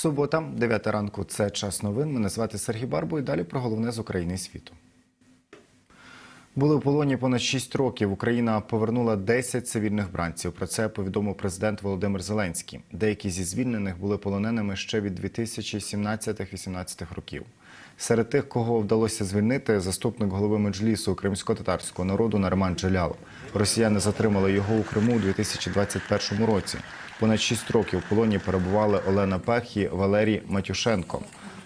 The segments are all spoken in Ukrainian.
Субота, 9 ранку. Це час новин. Мене звати Сергій Барбо і далі про головне з України і світу. Були у полоні понад 6 років. Україна повернула 10 цивільних бранців. Про це повідомив президент Володимир Зеленський. Деякі зі звільнених були полоненими ще від 2017-18 років. Серед тих, кого вдалося звільнити, заступник голови меджлісу кримсько-татарського народу Нарман Джалялов. Росіяни затримали його у Криму у 2021 році. Понад 6 років в полоні перебували Олена Пех і Валерій Матюшенко.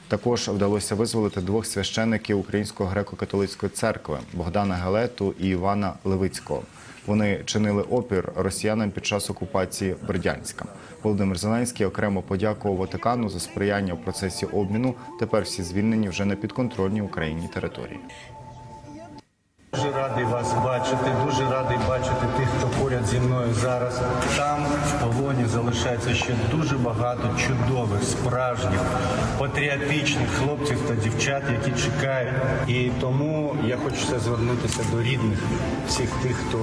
Також вдалося визволити двох священиків Української греко-католицької церкви Богдана Галету і Івана Левицького. Вони чинили опір росіянам під час окупації Бердянська. Володимир Зеленський окремо подякував Ватикану за сприяння в процесі обміну. Тепер всі звільнені вже на підконтрольній Україні території. Дуже радий вас бачити, дуже радий бачити тих, поряд зі мною зараз. Там в полоні залишається ще дуже багато чудових, справжніх, патріотичних хлопців та дівчат, які чекають. І тому я хочу звернутися до рідних всіх тих, хто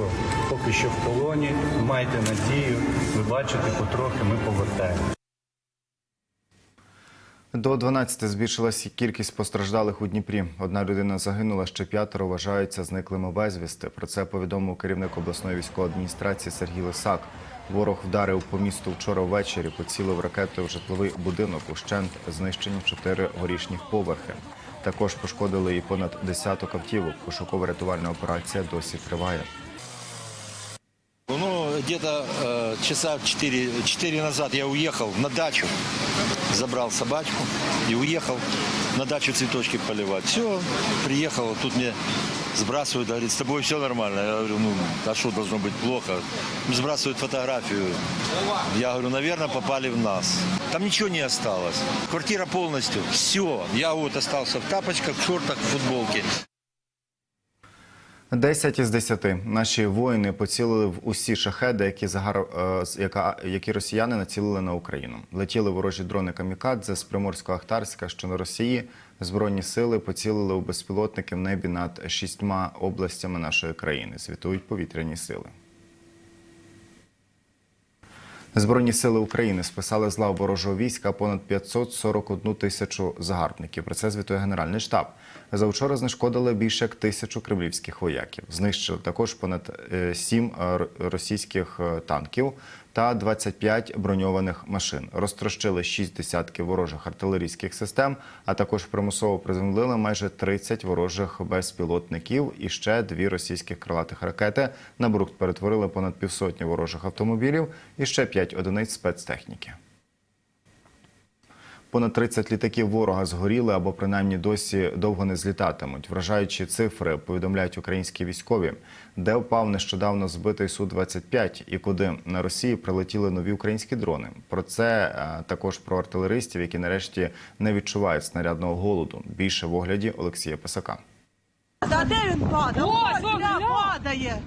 поки що в полоні. Майте надію, ви бачите, потрохи ми повертаємося. До 12 збільшилася кількість постраждалих у Дніпрі. Одна людина загинула, ще п'ятеро вважаються зниклими безвісти. Про це повідомив керівник обласної військової адміністрації Сергій Лисак. Ворог вдарив по місту вчора ввечері, поцілив ракетою в житловий будинок. Ущент знищені чотири горішніх поверхи. Також пошкодили і понад десяток автівок. Пошуково-рятувальна операція досі триває. Где-то э, часа 4, 4 назад я уехал на дачу, забрал собачку и уехал на дачу цветочки поливать. Все, приехал, тут мне сбрасывают, говорит, с тобой все нормально. Я говорю, ну, а что должно быть плохо? Сбрасывают фотографию. Я говорю, наверное, попали в нас. Там ничего не осталось. Квартира полностью, все. Я вот остался в тапочках, в шортах, в футболке. 10 із 10 наші воїни поцілили в усі шахеди, які загар... е, які росіяни націлили на Україну. Летіли ворожі дрони камікадзе з Приморсько-Ахтарська, що на Росії. Збройні сили поцілили у безпілотники в небі над шістьма областями нашої країни. Світують повітряні сили. Збройні сили України списали з лав ворожого війська понад 541 тисячу загарбників. Про це звітує Генеральний штаб. За вчора знешкодили більше як тисячу кремлівських вояків. Знищили також понад е, сім е, російських е, танків та 25 броньованих машин. Розтрощили шість десятків ворожих артилерійських систем, а також примусово приземлили майже 30 ворожих безпілотників і ще дві російських крилатих ракети. На брухт перетворили понад півсотні ворожих автомобілів і ще 5 одиниць спецтехніки. Понад 30 літаків ворога згоріли або принаймні досі довго не злітатимуть. Вражаючі цифри повідомляють українські військові, де впав нещодавно збитий су 25 і куди на Росії прилетіли нові українські дрони. Про це е, також про артилеристів, які нарешті не відчувають снарядного голоду. Більше в огляді Олексія Писака. Та де він падає? Ось, Ось, гля, гля. падає.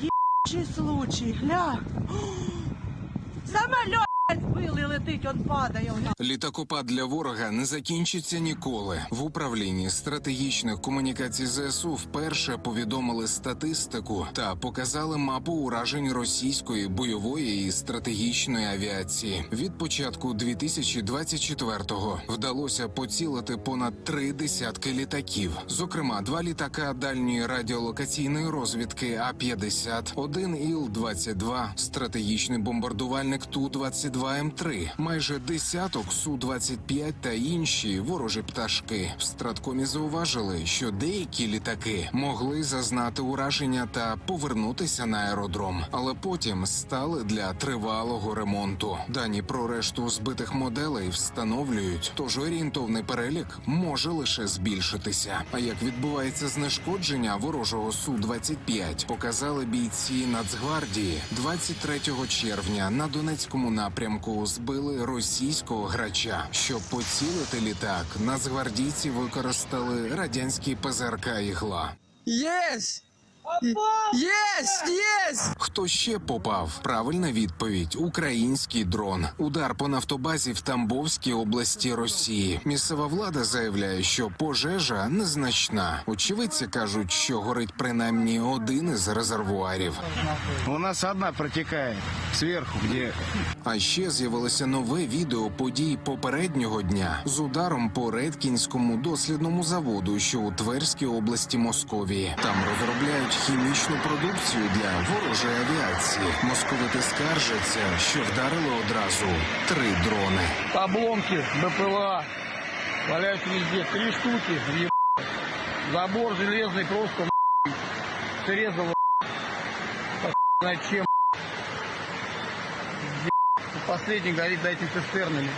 Єбучий случай, гля. Самоліт збили, летить, он падає. Літакопад для ворога не закінчиться ніколи. В управлінні стратегічних комунікацій ЗСУ вперше повідомили статистику та показали мапу уражень російської бойової і стратегічної авіації. Від початку 2024-го вдалося поцілити понад три десятки літаків, зокрема два літака дальньої радіолокаційної розвідки А 50 один іл 22 стратегічний бомбардувальник Ту 22 М3, майже десяток Су 25 та інші ворожі пташки. В страткомі зауважили, що деякі літаки могли зазнати ураження та повернутися на аеродром, але потім стали для тривалого ремонту. Дані про решту збитих моделей встановлюють, тож орієнтовний перелік може лише збільшитися. А як відбувається знешкодження ворожого су 25 показали бійці Нацгвардії 23 червня на Донецькому напрямку збили російського грача. Щоб поцілити літак, нацгвардійці використали радянський ПЗРК ігла. Єсть! Есть, есть! Хто ще попав? Правильна відповідь: український дрон. Удар по нафтобазі в Тамбовській області Росії. Місцева влада заявляє, що пожежа незначна. Очевидці кажуть, що горить принаймні один із резервуарів. У нас одна протекает сверху, где А ще з'явилося нове відео подій попереднього дня з ударом по Редкінському дослідному заводу, що у Тверській області Московії. Там розробляють хімічну продукцію для ворожої авіації. Московити скаржаться, що вдарили одразу три дрони. обломки БПЛА валяются везде. Три штуки. ебать. Забор железный просто нахуй, срезал. нахуй, знает чем. ебать. Последний горит за этими цистернами.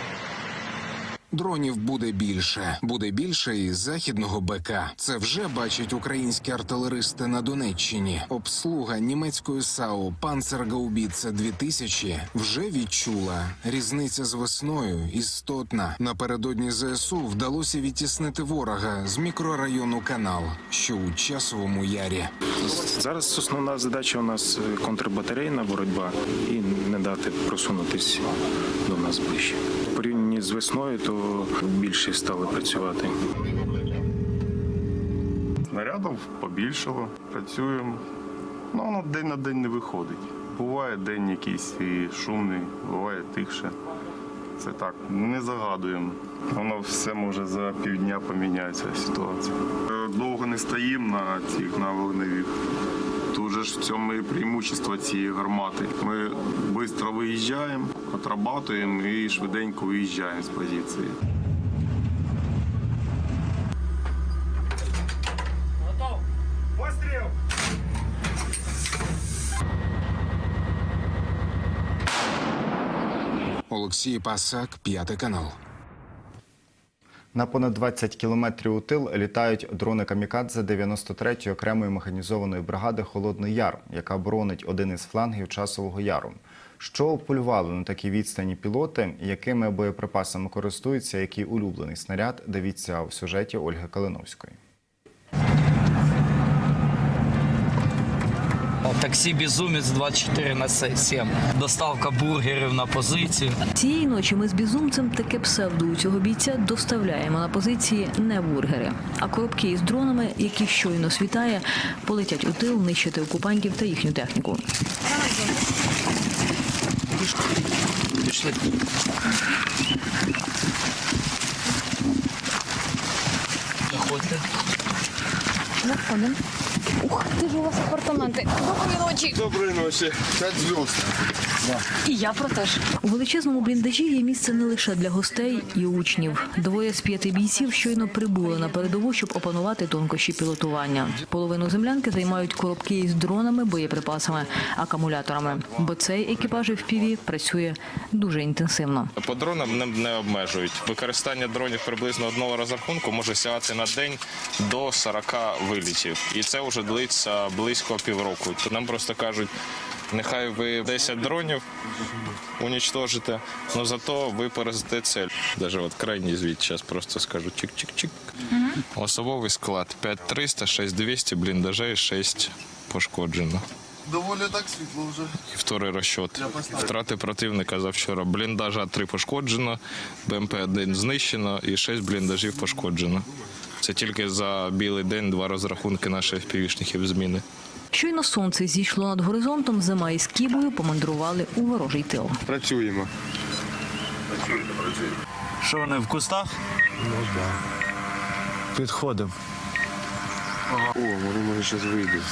Дронів буде більше. Буде більше і західного БК. Це вже бачать українські артилеристи на Донеччині. Обслуга німецької САУ Панцергаубіце 2000 вже відчула. Різниця з весною істотна. Напередодні ЗСУ вдалося відтіснити ворога з мікрорайону Канал, що у часовому ярі. Зараз основна задача у нас е, контрбатарейна боротьба і не дати просунутись до нас ближче. В порівнянні з весною, то більше стали працювати. Снарядів побільшало, працюємо. Ну, воно день на день не виходить. Буває день якийсь і шумний, буває тихше. Це так, не загадуємо. Воно все може за півдня поміняється ситуація. Е, Довго не стоїмо на цих на вогневих. Тут ж в цьому і преимущество цієї гармати. Ми швидко виїжджаємо, отрабатуємо і швиденько виїжджаємо з позиції. Олексій Пасак, п'ятий канал. На понад 20 кілометрів у тил літають дрони камікадзе 93-ї окремої механізованої бригади Холодний Яр, яка боронить один із флангів часового яру. Що полювали на такій відстані пілоти, якими боєприпасами користуються, який улюблений снаряд, дивіться в сюжеті Ольги Калиновської. Таксі Безумець 24 на 7. Доставка бургерів на позицію. Цієї ночі ми з безумцем таке псевдо у цього бійця доставляємо на позиції не бургери, а коробки із дронами, які щойно світає, полетять у тил нищити окупантів та їхню техніку. Пішли. Заходьте. Заходимо. Ух, ти ж у вас апартаменти. Доброї ночі. Доброї ночі. П'ять зв'язок. І я про те ж. У величезному бліндажі є місце не лише для гостей і учнів. Двоє з п'яти бійців щойно прибули на передову, щоб опанувати тонкощі пілотування. Половину землянки займають коробки із дронами, боєприпасами, акумуляторами. Бо цей екіпаж FPV працює дуже інтенсивно. По дронам не, не обмежують. Використання дронів приблизно одного розрахунку може сягати на день до 40 вилітів. І це вже длиться близько півроку. То нам просто кажуть, нехай ви 10 дронів унічтожите, але зато ви поразите цель. Даже от крайній звіт зараз просто скажу чик-чик-чик. Особовий склад 5300, 6200, бліндажей 6 пошкоджено. Доволі так світло вже. І вторий розчет. Втрати противника за вчора. Бліндажа 3 пошкоджено, БМП-1 знищено і 6 бліндажів пошкоджено. Це тільки за білий день два розрахунки наших півішників зміни. Щойно сонце зійшло над горизонтом, зима із кібою помандрували у ворожий тил. Працюємо. Працюємо, Що вони в кустах? Ну так. Підходимо. О, вони може зараз вийдуть.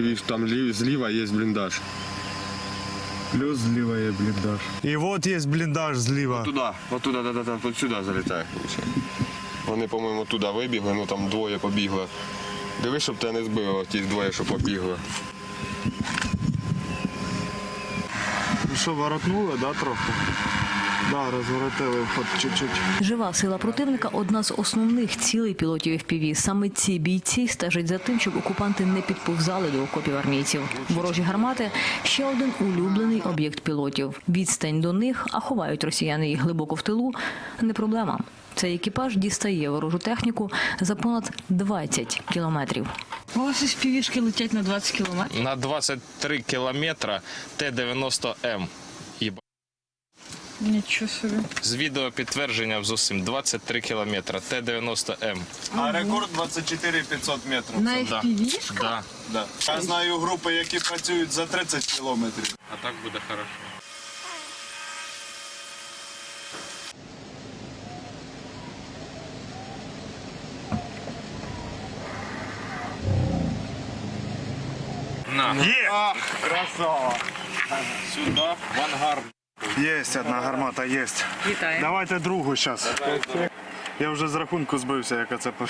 І там зліва є бліндаж. плюс зліва є бліндаж. І от є бліндаж зліва. Туди, от туди, да, да, да, от сюди залітає. Вони, по-моєму, туди вибігли, ну там двоє побігли. Дивись, щоб тебе не збило, ті двоє, що побігли. Ну що, воротнули, да, трохи? Да, розворотили хоч чуть-чуть. Жива сила противника одна з основних цілей пілотів FPV. Саме ці бійці стежать за тим, щоб окупанти не підповзали до окопів армійців. Ворожі гармати ще один улюблений об'єкт пілотів. Відстань до них, а ховають росіяни їх глибоко в тилу. Не проблема. Цей екіпаж дістає ворожу техніку за понад 20 кілометрів. У вас із півішки летять на 20 кілометрів. На 23 кілометра Т-90М. Нічого собі. З відео підтвердження з усім 23 кілометра Т-90М. А рекорд 24 500 метрів. На Да. Да. Да. Я знаю групи, які працюють за 30 кілометрів. А так буде хорошо. На. Є! Красава! Сюди, в ангар. Є одна гармата, є. Вітаю. Давайте другу зараз. Я вже з рахунку збився, яка це по,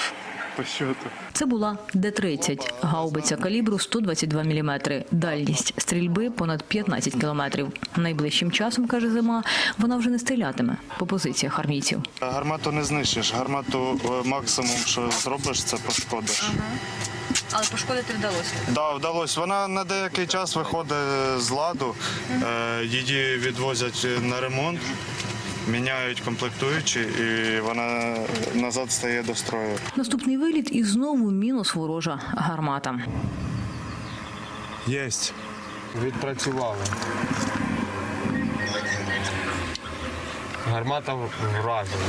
по щоту. Це була Д-30, гаубиця калібру 122 мм, дальність стрільби понад 15 кілометрів. Найближчим часом, каже Зима, вона вже не стрілятиме по позиціях армійців. Гармату не знищиш, гармату е, максимум, що зробиш, це пошкодиш. Але пошкодити вдалося. Да, вдалося. Вона на деякий час виходить з ладу, е, її відвозять на ремонт, міняють комплектуючі, і вона назад стає до строю. Наступний виліт і знову мінус ворожа гармата. Єсть. Відпрацювали. Гармата вражена.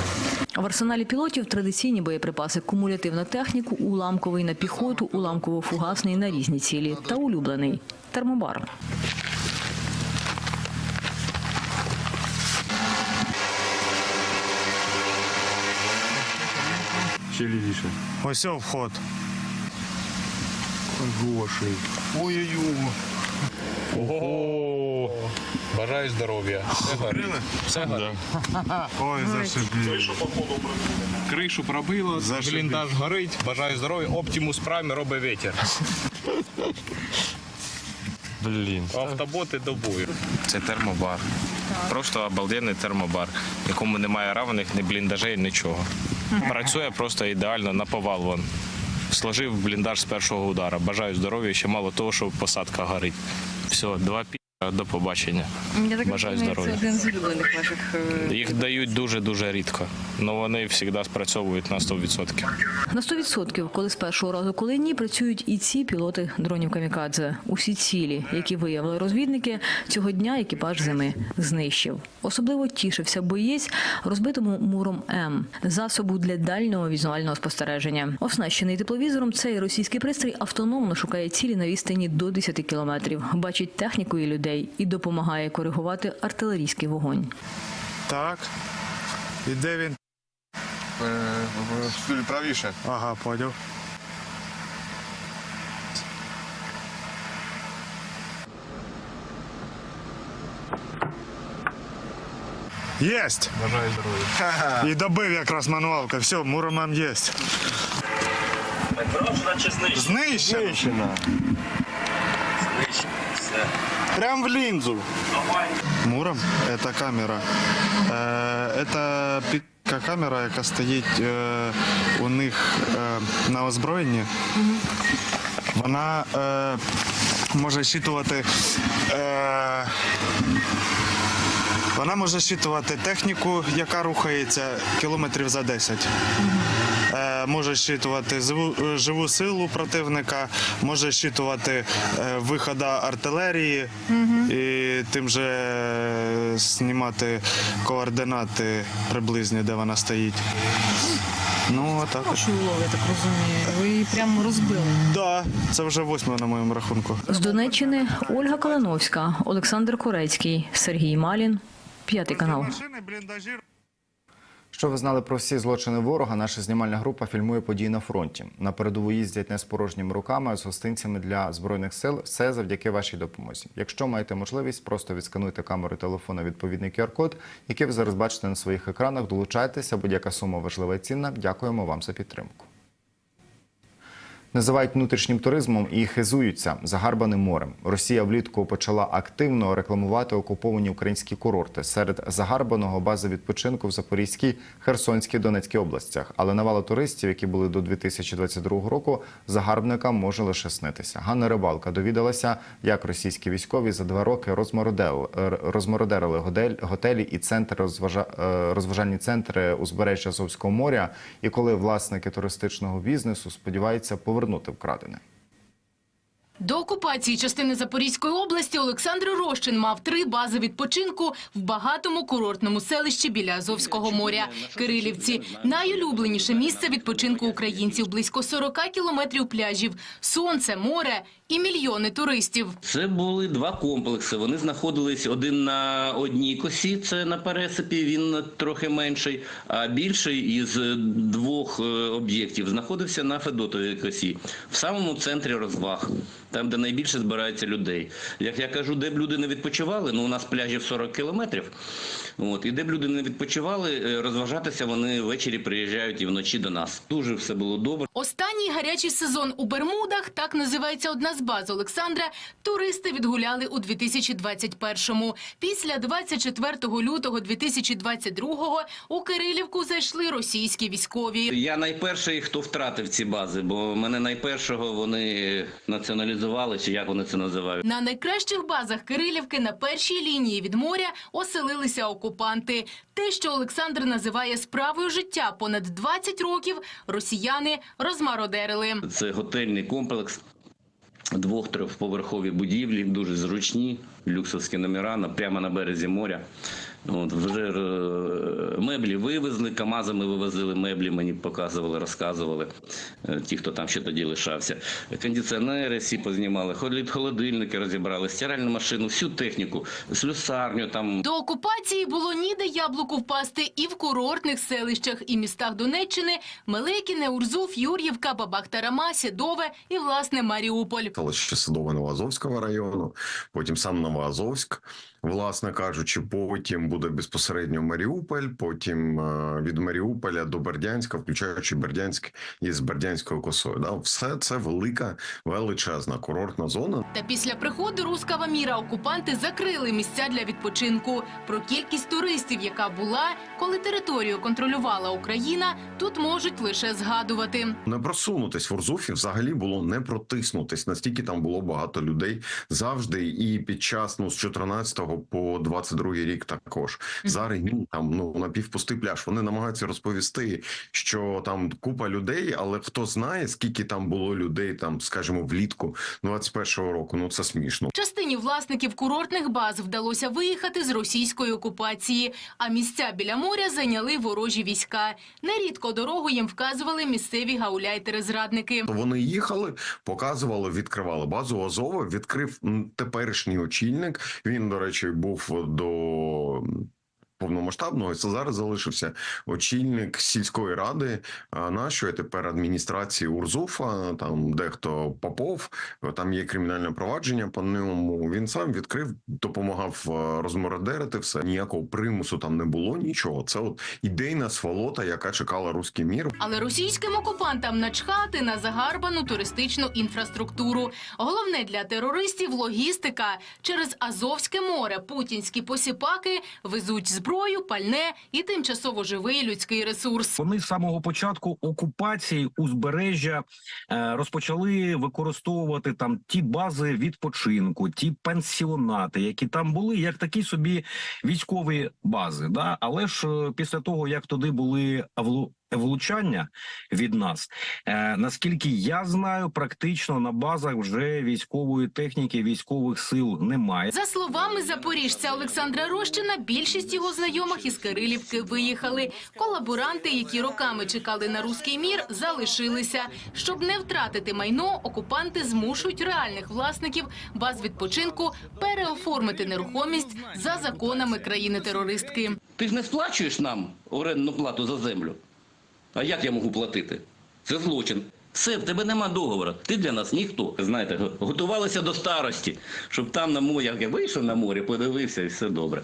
В арсеналі пілотів традиційні боєприпаси, кумулятивна техніку, уламковий на піхоту, уламково-фугасний на різні цілі та улюблений термобар. Ось о вход. Ого! Бажаю здоров'я. Все горить. Все горить. Ой, зашибіли. Кришу пробило, Зашибісь. бліндаж горить. Бажаю здоров'я. Оптимус Прайм робить вітер. Блін. Автоботи до бою. Це термобар. Просто обалденний термобар, якому немає равних, ні бліндажей, нічого. Працює просто ідеально на повал вон. Сложив бліндаж з першого удара. Бажаю здоров'я, ще мало того, що посадка горить. Все, два пі. До побачення. Бажаю здоров'я. Це один з улюблених ваших. е, Їх дають дуже-дуже рідко, але вони завжди спрацьовують на 100%. На 100%, коли з першого разу, коли ні, працюють і ці пілоти дронів камікадзе. Усі цілі, які виявили розвідники, цього дня екіпаж зими знищив. Особливо тішився боєць розбитому муром М засобу для дальнього візуального спостереження. Оснащений тепловізором, цей російський пристрій автономно шукає цілі на відстані до 10 кілометрів, бачить техніку і людей і допомагає коригувати артилерійський вогонь. Так. І де він? Правіше. Ага, поняв. Єсть! Бажаю здоров'я. І добив якраз мануалка. Все, муромам єсть. Знищено. Прям в линзу. Муром это камера. Е, Это піка камера, яка стоїть е, у них е, на озброєнні. Вона е, може щитувати. Е, вона може щитувати техніку, яка рухається кілометрів за 10. Е, може щитувати живу, силу противника, може щитувати е, виходи артилерії і тим же е, знімати координати приблизні, де вона стоїть. Ну, отак. от. улов, я так розумію. Ви її прямо розбили. Да, це вже восьме на моєму рахунку. З Донеччини Ольга Калановська, Олександр Корецький, Сергій Малін, п'ятий канал. Що ви знали про всі злочини ворога? Наша знімальна група фільмує події на фронті. На передову їздять не з порожніми руками, а з гостинцями для збройних сил. Все завдяки вашій допомозі. Якщо маєте можливість, просто відскануйте камеру телефона відповідний QR-код, який ви зараз бачите на своїх екранах. Долучайтеся, будь-яка сума важлива і цінна. Дякуємо вам за підтримку. Називають внутрішнім туризмом і хизуються загарбаним морем. Росія влітку почала активно рекламувати окуповані українські курорти серед загарбаного бази відпочинку в Запорізькій, Херсонській, Донецькій областях. Але навала туристів, які були до 2022 року, загарбникам може лише снитися. Ганна Рибалка довідалася, як російські військові за два роки розмородерили готелі і центр розважа, е, розважальні центри узбережжя Азовського моря. І коли власники туристичного бізнесу сподіваються повернути вкрадене. До окупації частини Запорізької області Олександр Рощин мав три бази відпочинку в багатому курортному селищі біля Азовського моря. Кирилівці – найулюбленіше місце відпочинку українців. Близько 40 кілометрів пляжів, сонце, море і мільйони туристів. Це були два комплекси. Вони знаходились один на одній косі, це на пересипі, він трохи менший, а більший із двох е, об'єктів знаходився на Федотовій косі, в самому центрі розваг, там, де найбільше збирається людей. Як я кажу, де б люди не відпочивали, ну у нас пляжів 40 кілометрів, от, і де б люди не відпочивали, е, розважатися вони ввечері приїжджають і вночі до нас. Дуже все було добре. Останній гарячий сезон у Бермудах, так називається одна з баз Олександра, туристи відгуляли у 2021-му. Після 24 лютого 2022-го у Кирилівку зайшли російські військові. Я найперший, хто втратив ці бази, бо мене найпершого вони націоналізували, чи як вони це називають. На найкращих базах Кирилівки на першій лінії від моря оселилися окупанти. Те, що Олександр називає справою життя понад 20 років, росіяни розмародерили. Це готельний комплекс. Двох-трьохповерхові будівлі, дуже зручні, люксовські номера прямо на березі моря. От, вже е, меблі вивезли, КАМАЗами вивозили меблі, мені показували, розказували е, ті, хто там ще тоді лишався. Кондиціонери всі познімали, холод- холодильники розібрали, стиральну машину, всю техніку, слюсарню там. До окупації було ніде яблуку впасти і в курортних селищах і містах Донеччини – Мелекіне, Урзув, Юр'ївка, Бабахтарама, Сідове і, власне, Маріуполь. селище Садове Новоазовського району, потім сам Новоазовськ, власне кажучи, потім буде безпосередньо Маріуполь, потім е, від Маріуполя до Бердянська, включаючи Бердянськ із Бердянською косою. Да? Все це велика, величезна курортна зона. Та після приходу руского міра окупанти закрили місця для відпочинку. Про кількість туристів, яка була, коли територію контролювала Україна, тут можуть лише згадувати. Не просунутись в Урзуфі взагалі було не протиснутись. Настільки там було багато людей завжди, і під час ну з 14 по 22 рік також. Зараз ні, там ну напівпустий пляж. Вони намагаються розповісти, що там купа людей, але хто знає, скільки там було людей, там скажімо, влітку 21-го року. Ну це смішно. Частині власників курортних баз вдалося виїхати з російської окупації, а місця біля моря зайняли ворожі війська. Нерідко дорогу їм вказували місцеві гауляйтери-зрадники. Вони їхали, показували, відкривали базу Азова. Відкрив теперішній очільник. Він, до речі, був до. М, Повномасштабного це зараз залишився очільник сільської ради нашої тепер адміністрації Урзуфа. Там дехто Попов, там є кримінальне провадження по ньому. Він сам відкрив, допомагав розмородерити все. Ніякого примусу там не було. Нічого. Це от ідейна сволота, яка чекала руський мір. Але російським окупантам начхати на загарбану туристичну інфраструктуру. Головне для терористів – логістика. Через Азовське море путінські посіпаки везуть зброю, пальне і тимчасово живий людський ресурс. Вони з самого початку окупації узбережжя е, розпочали використовувати там ті бази відпочинку, ті пансіонати, які там були, як такі собі військові бази. Да? Але ж е, після того, як туди були влучання від нас, е, наскільки я знаю, практично на базах вже військової техніки, військових сил немає. За словами запоріжця Олександра Рощина, більшість його знайомих із Кирилівки виїхали. Колаборанти, які роками чекали на руський мір, залишилися. Щоб не втратити майно, окупанти змушують реальних власників баз відпочинку переоформити нерухомість за законами країни-терористки. Ти ж не сплачуєш нам орендну плату за землю. А як я можу платити? Це злочин. Все, в тебе нема договору. Ти для нас ніхто. Знаєте, готувалися до старості, щоб там на морі, як я вийшов на море, подивився і все добре.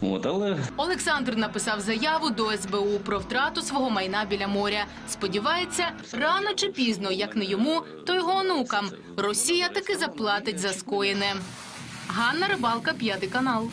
От, але Олександр написав заяву до СБУ про втрату свого майна біля моря. Сподівається, рано чи пізно, як не йому, то його онукам. Росія таки заплатить за скоєне. Ганна Рибалка, п'ятий канал.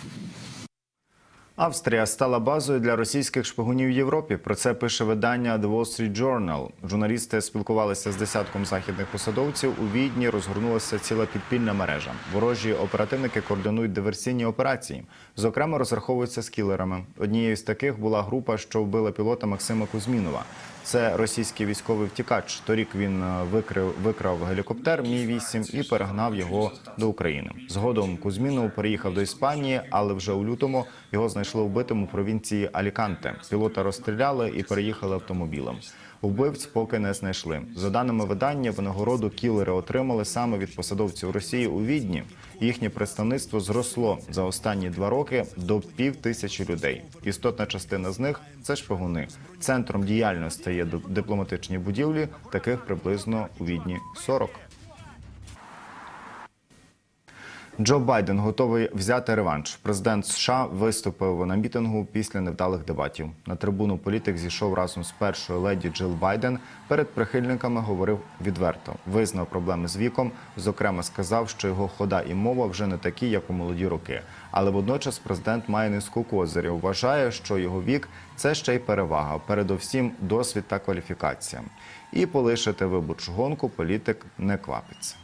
Австрія стала базою для російських шпигунів в Європі. Про це пише видання The Wall Street Journal. Журналісти спілкувалися з десятком західних посадовців. У Відні розгорнулася ціла підпільна мережа. Ворожі оперативники координують диверсійні операції. Зокрема, розраховуються з кілерами. Однією з таких була група, що вбила пілота Максима Кузьмінова. Це російський військовий втікач. Торік він е, викрив, викрав гелікоптер Мі 8 і перегнав його до України. Згодом Кузьмінов переїхав до Іспанії, але вже у лютому його знайшли вбитим у провінції Аліканте. Пілота розстріляли і переїхали автомобілем. Вбивць поки не знайшли. За даними видання, винагороду кілери отримали саме від посадовців Росії у Відні. Їхнє представництво зросло за останні два роки до пів тисячі людей. Істотна частина з них це шпигуни. Центром діяльності є дипломатичні будівлі. Таких приблизно у Відні 40. Джо Байден готовий взяти реванш. Президент США виступив на мітингу після невдалих дебатів. На трибуну політик зійшов разом з першою леді Джил Байден. Перед прихильниками говорив відверто, визнав проблеми з віком. Зокрема, сказав, що його хода і мова вже не такі, як у молоді роки. Але водночас президент має низку козирів. Вважає, що його вік це ще й перевага. Передовсім досвід та кваліфікація. І полишити виборчу гонку політик не квапиться.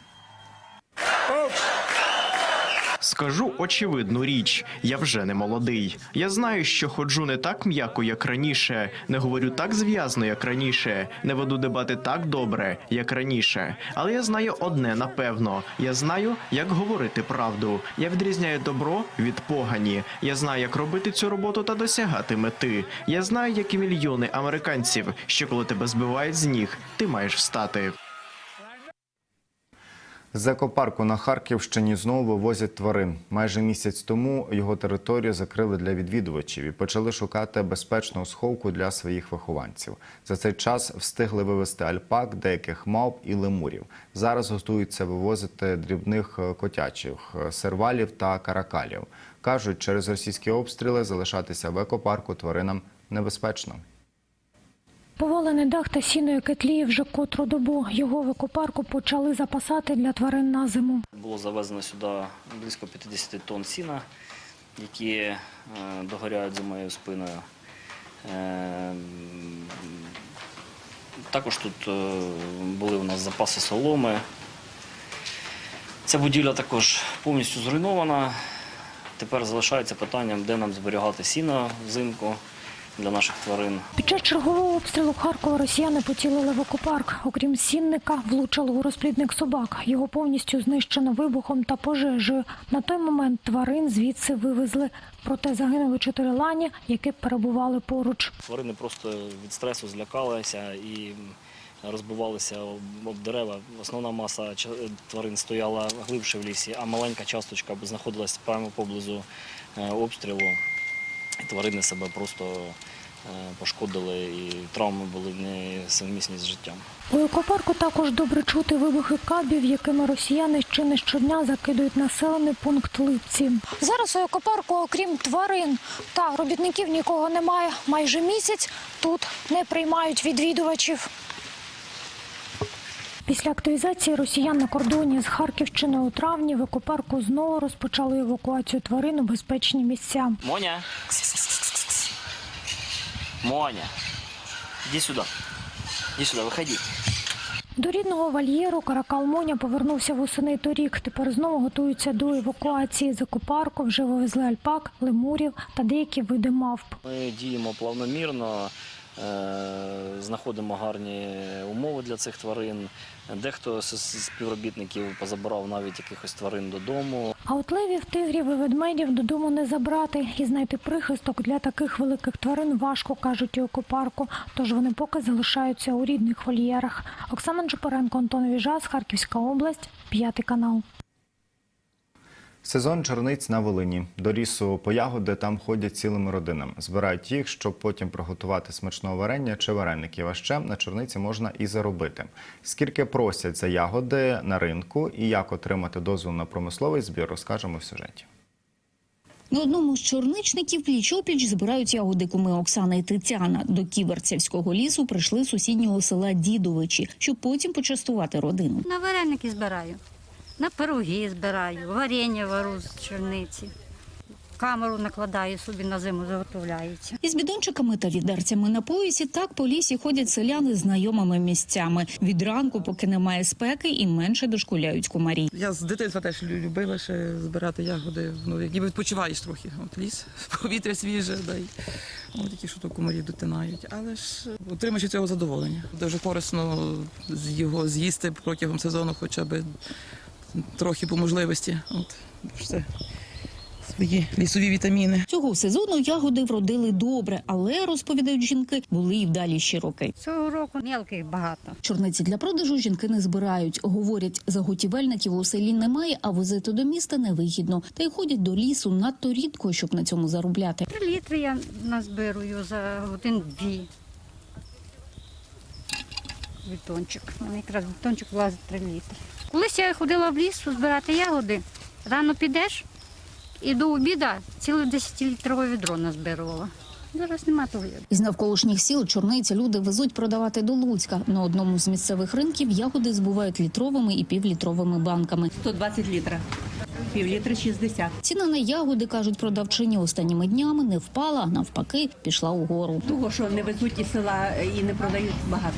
Скажу очевидну річ: я вже не молодий. Я знаю, що ходжу не так м'яко, як раніше, не говорю так зв'язно, як раніше, не веду дебати так добре, як раніше. Але я знаю одне напевно: я знаю, як говорити правду. Я відрізняю добро від погані. Я знаю, як робити цю роботу та досягати мети. Я знаю, як і мільйони американців, що коли тебе збивають з ніг, ти маєш встати. З екопарку на Харківщині знову вивозять тварин. Майже місяць тому його територію закрили для відвідувачів і почали шукати безпечну сховку для своїх вихованців. За цей час встигли вивезти альпак, деяких мавп і лемурів. Зараз готуються вивозити дрібних е, котячих, е, сервалів та каракалів. Кажуть, через російські обстріли залишатися в екопарку тваринам небезпечно. Повалений дах та сіно, яке вже котру добу. Його в екопарку почали запасати для тварин на зиму. Було завезено сюди близько 50 тонн сіна, які е, догоряють за моєю спиною. Е, Також тут е, були у нас запаси соломи. Ця будівля також повністю зруйнована. Тепер залишається питанням, де нам зберігати сіно взимку для наших тварин. Під час чергового обстрілу Харкова росіяни поцілили в екопарк. Окрім сінника, влучили у розплідник собак. Його повністю знищено вибухом та пожежею. На той момент тварин звідси вивезли. Проте загинули чотири лані, які перебували поруч. Тварини просто від стресу злякалися і розбивалися об дерева. Основна маса ча- тварин стояла глибше в лісі, а маленька часточка знаходилась прямо поблизу е, обстрілу. Тварини себе просто е, пошкодили, і травми були несумісні з життям. У екопарку також добре чути вибухи кабів, якими росіяни ще не щодня закидують населений пункт Липці. Зараз у екопарку, окрім тварин та робітників, нікого немає. Майже місяць тут не приймають відвідувачів. Після активізації росіян на кордоні з Харківщиною у травні в екопарку знову розпочали евакуацію тварин у безпечні місця. Моня. Моня. Иди сюда. Иди сюда, выходи. До рідного вольєру Каракал Моня повернувся восени торік. Тепер знову готуються до евакуації. З екопарку вже вивезли альпак, лемурів та деякі види мавп. Ми діємо плавномірно, знаходимо гарні умови для цих тварин. Дехто з з співробітників позабирав навіть якихось тварин додому. А от левів, тигрів і ведмедів додому не забрати. І знайти прихисток для таких великих тварин важко, кажуть у екопарку. Тож вони поки залишаються у рідних вольєрах. Оксана Джупаренко, Антон Віжас, Харківська область, п'ятий канал. Сезон чорниць на Волині. До лісу по ягоди там ходять цілими родинами. Збирають їх, щоб потім приготувати смачного варення чи вареників. А ще на чорниці можна і заробити. Скільки просять за ягоди на ринку і як отримати дозвіл на промисловий збір, розкажемо в сюжеті. На одному з чорничників пліч-опліч збирають ягоди куми Оксана і Тетяна. До Ківерцівського лісу прийшли з сусіднього села Дідовичі, щоб потім почастувати родину. На вареники збираю, на пироги збираю, варення вару з чорниці. камеру накладає собі на зиму, заготовляється. Із бідончиками та відерцями на поясі так по лісі ходять селяни знайомими місцями. Від ранку, поки немає спеки, і менше дошкуляють комарі. Я з дитинства теж любила ще збирати ягоди. Ну, як ніби відпочиваєш трохи. От ліс, повітря свіже, да, й, от які що то комарі дотинають. Але ж отримаєш цього задоволення. Дуже корисно його з'їсти протягом сезону, хоча б трохи по можливості. От, все. Свої лісові вітаміни. Цього сезону ягоди вродили добре, але розповідають жінки, були і вдаліші роки. Цього року мелких багато. Чорниці для продажу жінки не збирають. Говорять, заготівельників у селі немає, а возити до міста невигідно. Та й ходять до лісу надто рідко, щоб на цьому заробляти. Три літри я назбирую за годин-дві. Бітончик. У мене якраз бітончик влазить три літри. Колись я ходила в ліс збирати ягоди. Рано підеш і до обіда ціле 10-літрове відро назбирувала. Зараз нема того. Із навколишніх сіл чорниці люди везуть продавати до Луцька. На одному з місцевих ринків ягоди збувають літровими і півлітровими банками. 120 літрів. Пів літри 60. Ціна на ягоди, кажуть продавчині, останніми днями не впала, навпаки, пішла угору. Того, що не везуть із села і не продають багато.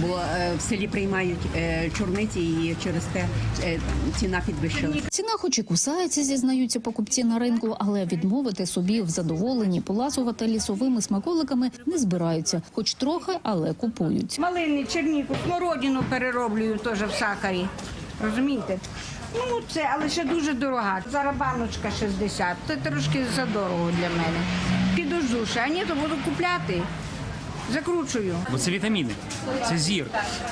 Бо е, в селі приймають е, чорниці і через те е, ціна підвищилася. Ціна, хоч і кусається, зізнаються покупці на ринку, але відмовити собі в задоволенні поласувати лісовими смаколиками не збираються, хоч трохи, але купують. Малини, черніку, смородину перероблюю теж в сахарі. Розумієте? Ну, це, але ще дуже дорога. Зараз баночка 60. Це трошки задорого для мене. Підожду ще, а ні, то буду купляти. Закручую. Бо це вітаміни, це зір.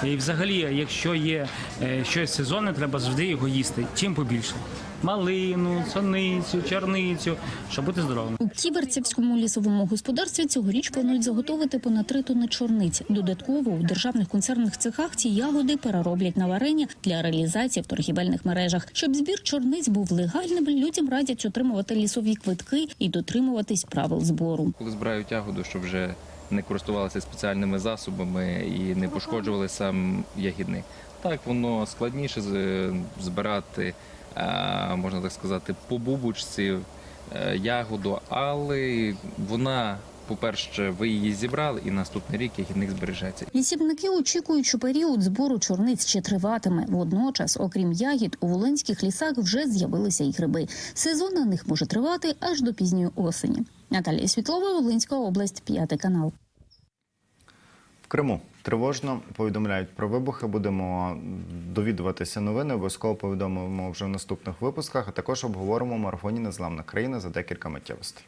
І взагалі, якщо є е, щось сезонне, треба завжди його їсти. Чим побільше. Малину, соницю, чорницю, щоб бути здоровим. У Ківерцівському лісовому господарстві цьогоріч планують заготовити понад три тонни чорниць. Додатково у державних концернних цехах ці ягоди перероблять на варення для реалізації в торгівельних мережах. Щоб збір чорниць був легальним, людям радять отримувати лісові квитки і дотримуватись правил збору. коли збирають ягоду, щоб вже не користувалися спеціальними засобами і не пошкоджували сам ягідник. Так, воно складніше збирати, можна так сказати, по бубочці е, ягоду, але вона, по-перше, ви її зібрали, і наступний рік ягідник збережеться. Лісівники очікують, що період збору чорниць ще триватиме. Водночас, окрім ягід, у волинських лісах вже з'явилися і гриби. Сезон на них може тривати аж до пізньої осені. Наталія Світлова, Волинська область, п'ятий канал. В Криму тривожно повідомляють про вибухи. Будемо довідуватися новини. Обов'язково повідомимо вже в наступних випусках. а Також обговоримо марафоні Незламна країна за декілька миттєвостей.